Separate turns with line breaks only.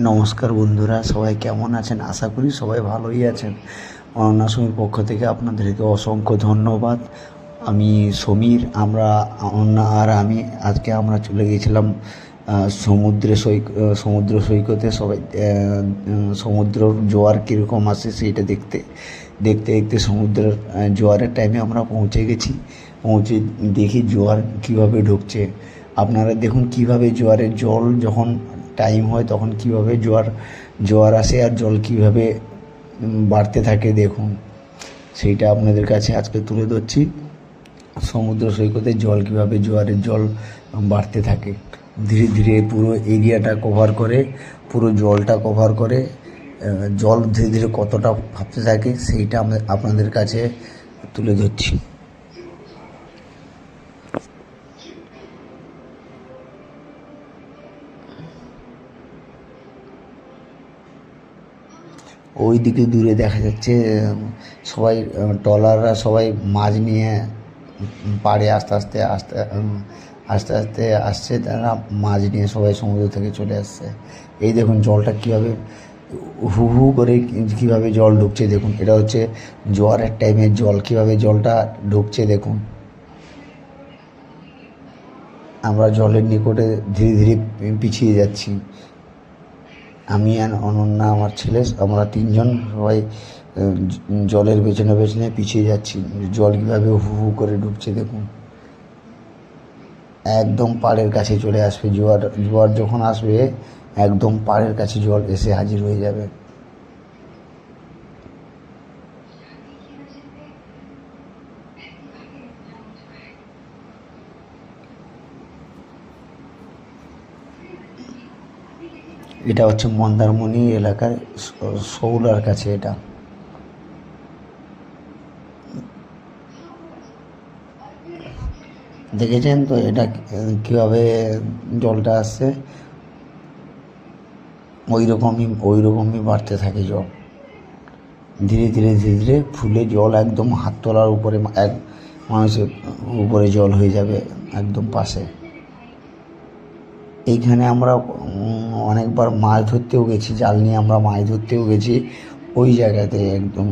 নমস্কার বন্ধুরা সবাই কেমন আছেন? আশা করি সবাই ভালোই আছেন। অনন্যা সমীর পক্ষ থেকে আপনাদেরকে অসংখ্য ধন্যবাদ। আমি সমীর আমরা অনন্যা আর আমি আজকে আমরা চলে গিয়েছিলাম আহ, সমুদ্রে সৈক সমুদ্র সৈকতে। সবাই সমুদ্র জোয়ার কীরকম আসে সেটা দেখতে দেখতে দেখতে সমুদ্রের জোয়ারের টাইমে আমরা পৌঁছে গেছি। পৌঁছে দেখি জোয়ার কীভাবে ঢুকছে। আপনারা দেখুন কীভাবে জোয়ারের জল যখন টাইম হয়, তখন কীভাবে জোয়ার জোয়ার আসে আর জল কীভাবে বাড়তে থাকে দেখুন। সেইটা আপনাদের কাছে আজকে তুলে ধরছি। সমুদ্র সৈকতে জল কীভাবে জোয়ারের জল বাড়তে থাকে। ধীরে ধীরে পুরো এরিয়াটা কভার করে, পুরো জলটা কভার করে জল ধীরে ধীরে কতটা ভাবতে থাকে, সেইটা আপনাদের কাছে তুলে ধরছি। ওই দিকে দূরে দেখা যাচ্ছে সবাই ট্রলাররা সবাই মাছ নিয়ে পাড়ে আস্তে আস্তে আস্তে আস্তে আস্তে আসছে, তারা মাছ নিয়ে সবাই সমুদ্র থেকে চলে আসছে। এই দেখুন জলটা কীভাবে, হু হু করে কীভাবে জল ঢুকছে দেখুন। এটা হচ্ছে জোয়ারের টাইমে জল, কীভাবে জলটা ঢুকছে দেখুন। আমরা জলের নিকটে ধীরে ধীরে পিছিয়ে যাচ্ছি। আমি আর অনন্যা, আমার ছেলে, আমরা তিনজন সবাই জলের পেছনে পেছনে পিছিয়ে যাচ্ছি। জল কীভাবে হু হু করে ডুবছে দেখুন। একদম পাড়ের কাছে চলে আসবে, জোয়ার জোয়ার যখন আসবে, একদম পাড়ের কাছে জল এসে হাজির হয়ে যাবে। এটা হচ্ছে মন্দারমণি এলাকার শৌলার কাছে এটা। দেখেছেন তো এটা কীভাবে জলটা আসছে? ওই রকমই ওই রকমই বাড়তে থাকে জল। ধীরে ধীরে ধীরে ধীরে ফুলে জল একদম হাত তোলার উপরে, এক মানুষের উপরে জল হয়ে যাবে একদম পাশে। এইখানে আমরা অনেকবার মাছ ধরতেও গেছি, জাল নিয়ে আমরা মাছ ধরতেও গেছি। ওই জায়গাতে একদম